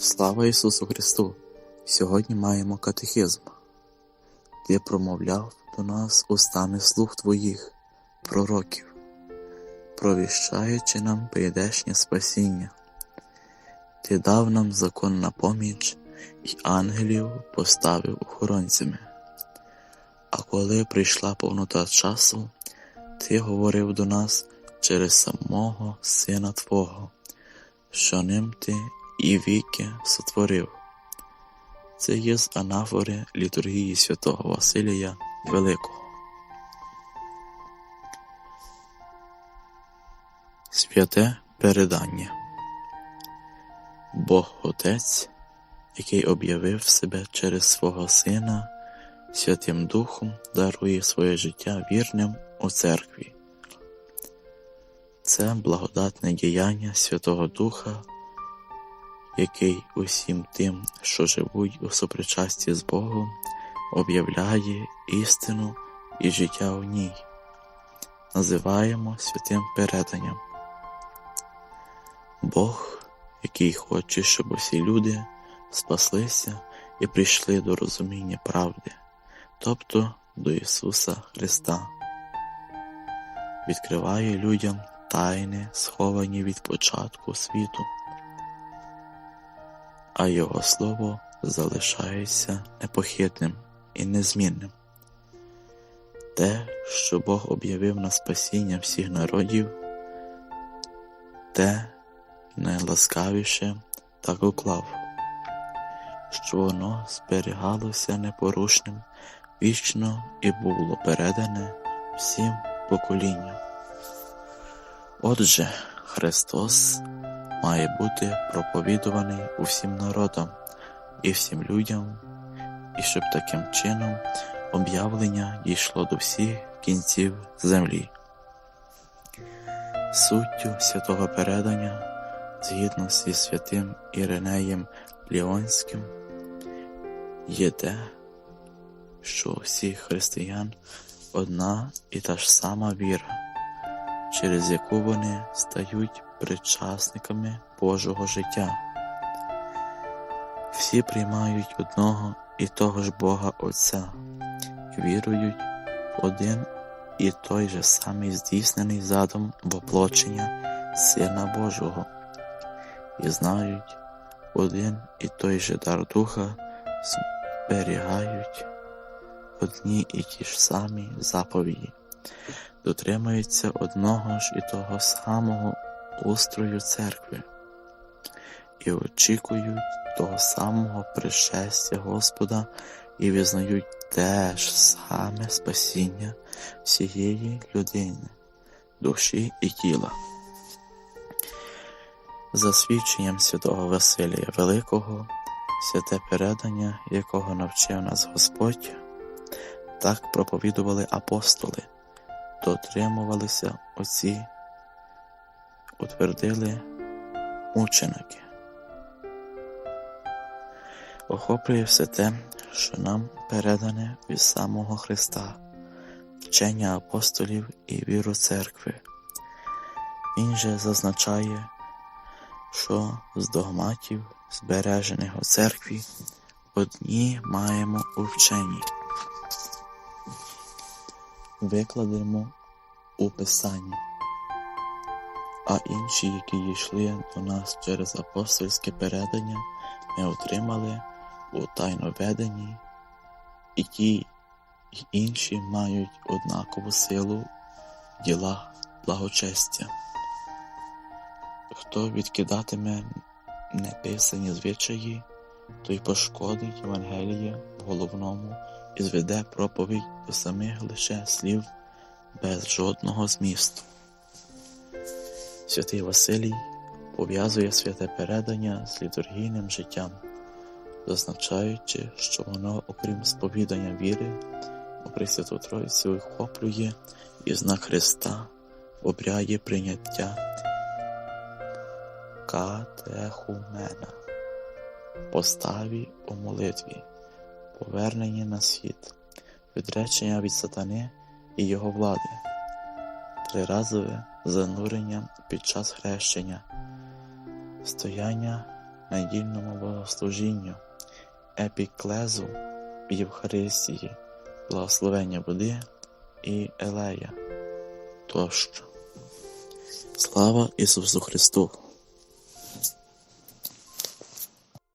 Слава Ісусу Христу! Сьогодні маємо катехизм. Ти промовляв до нас устами слуг Твоїх, пророків, провіщаючи нам прийдешнє спасіння. Ти дав нам закон на поміч і ангелів поставив охоронцями. А коли прийшла повнота часу, Ти говорив до нас через самого Сина Твого, що ним Ти і віки сотворив. Це є з анафори літургії святого Василія Великого. Святе передання Бог Отець, який об'явив себе через свого Сина, Святим Духом дарує своє життя вірним у церкві. Це благодатне діяння Святого Духа який усім тим, що живуть у сопричасті з Богом, об'являє істину і життя в ній, називаємо святим переданням. Бог, який хоче, щоб усі люди спаслися і прийшли до розуміння правди, тобто до Ісуса Христа, відкриває людям тайни, сховані від початку світу а Його Слово залишається непохитним і незмінним. Те, що Бог об'явив на спасіння всіх народів, те найласкавіше так уклав, що воно зберігалося непорушним вічно і було передане всім поколінням. Отже, Христос має бути проповідуваний усім народам і всім людям, і щоб таким чином об'явлення дійшло до всіх кінців землі. Суттю святого передання, згідно зі святим Іринеєм Ліонським, є те, що у всіх християн одна і та ж сама віра, через яку вони стають причасниками Божого життя. Всі приймають одного і того ж Бога Отця, вірують в один і той же самий здійснений задум воплочення Сина Божого, і знають один і той же дар Духа, зберігають одні і ті ж самі заповіді, дотримуються одного ж і того самого устрою церкви і очікують того самого пришестя Господа і визнають те ж саме спасіння всієї людини, душі і тіла. За свідченням святого Василія Великого, святе передання, якого навчив нас Господь, так проповідували апостоли, дотримувалися оці утвердили мученики. Охоплює все те, що нам передане від самого Христа, вчення апостолів і віру церкви. Він же зазначає, що з догматів, збережених у церкві, одні маємо у вченні. Викладемо у Писанні а інші, які йшли до нас через апостольське передання, ми отримали у тайноведенні, і ті й інші мають однакову силу в ділах благочестя. Хто відкидатиме неписані звичаї, той пошкодить Євангеліє в головному і зведе проповідь до самих лише слів без жодного змісту. Святий Василій пов'язує святе передання з літургійним життям, зазначаючи, що воно, окрім сповідання віри, у Пресвяту Тройцю охоплює і знак Христа в обряді прийняття катехумена, поставі у молитві, повернення на світ, відречення від сатани і його влади триразове занурення під час хрещення, стояння недільному богослужінню, епіклезу в Євхаристії, благословення води і елея тощо. Слава Ісусу Христу!